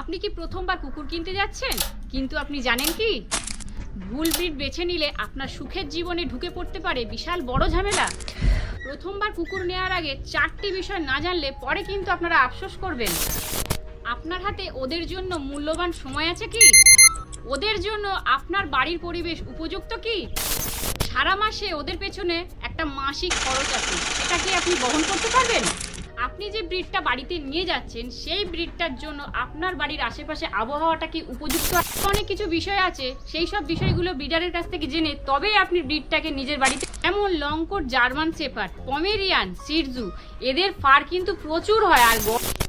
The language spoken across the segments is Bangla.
আপনি কি প্রথমবার কুকুর কিনতে যাচ্ছেন? কিন্তু আপনি জানেন কি? ভুল ব্রিড বেছে নিলে আপনার সুখের জীবনে ঢুকে পড়তে পারে বিশাল বড় ঝামেলা। প্রথমবার কুকুর নেওয়ার আগে চারটি বিষয় না জানলে পরে কিন্তু আপনারা আফসোস করবেন। আপনার হাতে ওদের জন্য মূল্যবান সময় আছে কি? ওদের জন্য আপনার বাড়ির পরিবেশ উপযুক্ত কি? সারা মাসে ওদের পেছনে একটা মাসিক খরচ আছে। এটা কি আপনি বহন করতে পারবেন? আপনি যে ব্রিডটা বাড়িতে নিয়ে যাচ্ছেন, সেই ব্রিডটার জন্য আপনার বাড়ির আশেপাশে আবহাওয়াটা কি উপযুক্ত? অনেক কিছু বিষয় আছে, সেই সব বিষয়গুলো ব্রিডারের কাছ থেকে জেনে তবেই আপনি ব্রিডটাকে নিজের বাড়িতে যেমন লংকোট, জার্মান সেপার পমেরিয়ান, সিরজু, এদের ফার কিন্তু প্রচুর হয় আর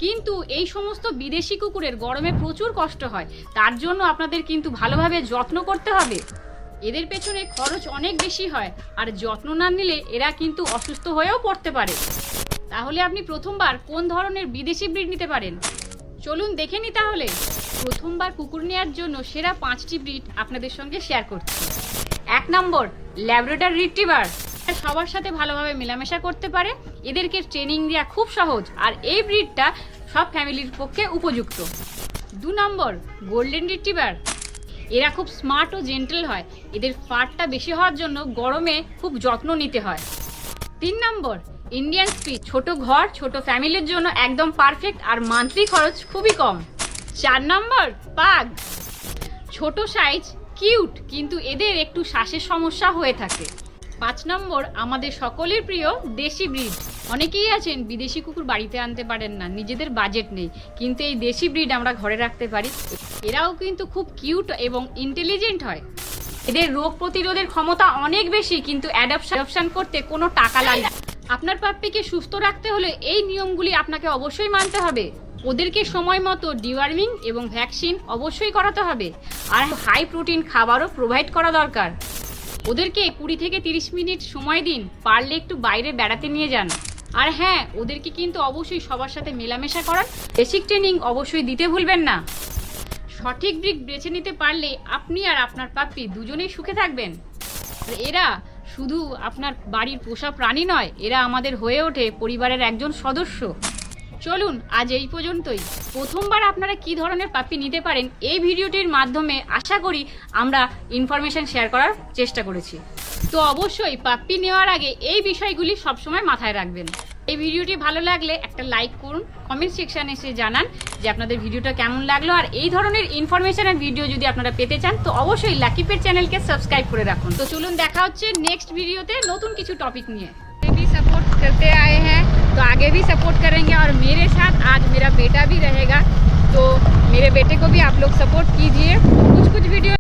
কিন্তু এই সমস্ত বিদেশি কুকুরের গরমে প্রচুর কষ্ট হয়, তার জন্য আপনাদের কিন্তু ভালোভাবে যত্ন করতে হবে। এদের পেছনে খরচ অনেক বেশি হয়, আর যত্ন না নিলে এরা কিন্তু অসুস্থ হয়েও পড়তে পারে। তাহলে আপনি প্রথমবার কোন ধরনের বিদেশি ব্রিড নিতে পারেন? চলুন দেখে নি তাহলে। প্রথমবার কুকুর নেওয়ার জন্য সেরা পাঁচটি ব্রিড আপনাদের সঙ্গে শেয়ার করছি। এক নম্বর ল্যাবরেটর রিট্রিভার সবার সাথে ভালোভাবে মেলামেশা করতে পারে। এদেরকে ট্রেনিং দেওয়া খুব সহজ আর এই ব্রিডটা সব ফ্যামিলির পক্ষে উপযুক্ত। দু নম্বর গোল্ডেন রিট্রিভার এরা খুব স্মার্ট ও জেন্টেল হয়। এদের ফারটা বেশি হওয়ার জন্য গরমে খুব যত্ন নিতে হয়। তিন নম্বর ইন্ডিয়ান স্পিচ ছোট ঘর, ছোট ফ্যামিলির জন্য একদম পারফেক্ট আর মান্থলি খরচ খুবই কম। চার নম্বর পাগ ছোট সাইজ কিউট কিন্তু এদের একটু শ্বাসের সমস্যা হয়ে থাকে। পাঁচ নম্বর আমাদের সকলের প্রিয় দেশি ব্রিড অনেকেই আছেন, বিদেশি কুকুর বাড়িতে আনতে পারেন না, নিজেদের বাজেট নেই। কিন্তু এই দেশি ব্রিড আমরা ঘরে রাখতে পারি। এরাও কিন্তু খুব কিউট এবং ইন্টেলিজেন্ট হয়। এদের রোগ প্রতিরোধের ক্ষমতা অনেক বেশি, কিন্তু অ্যাডাপশন করতে কোনো টাকা লাগে। আপনার পাপ্পিকে সুস্থ রাখতে হলে এই নিয়মগুলি আপনাকে অবশ্যই মানতে হবে। ওদেরকে সময় মতো ডিওয়ার্মিং এবং ভ্যাকসিন অবশ্যই করাতে হবে। আর হাই প্রোটিন খাবারও প্রোভাইড করা দরকার। ওদেরকে কুড়ি থেকে তিরিশ মিনিট সময় দিন, পারলে একটু বাইরে বেড়াতে নিয়ে যান। আর হ্যাঁ ওদেরকে কিন্তু অবশ্যই সবার সাথে মেলামেশা করান বেসিক ট্রেনিং অবশ্যই দিতে ভুলবেন না। সঠিক ব্রিক বেছে নিতে পারলে আপনি আর আপনার পাপ্পি দুজনেই সুখে থাকবেন। এরা শুধু আপনার বাড়ির পোষা প্রাণী নয়, এরা আমাদের হয়ে ওঠে পরিবারের একজন সদস্য। চলুন, আজ এই পর্যন্তই। প্রথমবার আপনারা কি ধরনের পাপি নিতে পারেন এই ভিডিওটির মাধ্যমে আশা করি আমরা ইনফরমেশন শেয়ার করার চেষ্টা করেছি। তো অবশ্যই পাপ্পি নেওয়ার আগে এই বিষয়গুলি সবসময় মাথায় রাখবেন। এই ভিডিওটি ভালো লাগলে একটা লাইক করুন কমেন্ট সেকশানে এসে জানান যে আপনাদের ভিডিওটা কেমন লাগলো আর এই ধরনের ইনফরমেশনের ভিডিও যদি আপনারা পেতে চান তো অবশ্যই লাকি পেট চ্যানেলকে সাবস্ক্রাইব করে রাখুন তো চলুন দেখা হচ্ছে নেক্সট ভিডিওতে নতুন কিছু টপিক নিয়ে भी सपोर्ट करते आए हैं तो आगे भी सपोर्ट करेंगे और मेरे साथ आज मेरा बेटा भी रहेगा तो मेरे बेटे को भी आप लोग सपोर्ट कीजिए कुछ कुछ वीडियो